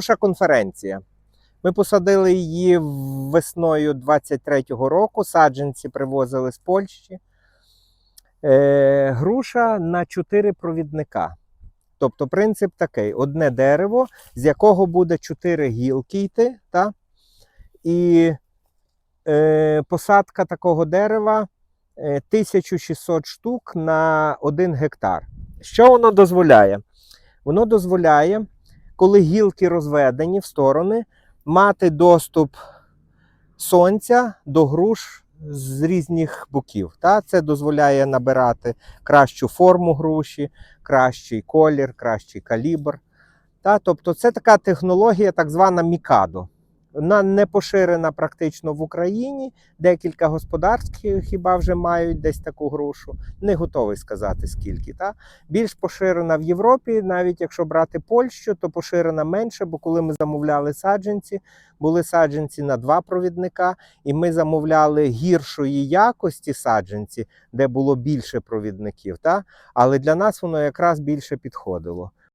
груша конференція. Ми посадили її весною 23-го року. Саджанці привозили з Польщі. Е, груша на 4 провідника. Тобто принцип такий: одне дерево, з якого буде 4 гілки йти. Та? І е, посадка такого дерева е, 1600 штук на 1 гектар. Що воно дозволяє? Воно дозволяє, коли гілки розведені в сторони, мати доступ сонця до груш з різних боків. Та? Це дозволяє набирати кращу форму груші, кращий колір, кращий калібр. Та? Тобто це така технологія, так звана мікадо. Вона не поширена практично в Україні. Декілька господарств хіба вже мають десь таку грушу. Не готовий сказати скільки. Та? Більш поширена в Європі, навіть якщо брати Польщу, то поширена менше, бо коли ми замовляли саджанці, були саджанці на два провідника, і ми замовляли гіршої якості саджанці, де було більше провідників. Та? Але для нас воно якраз більше підходило.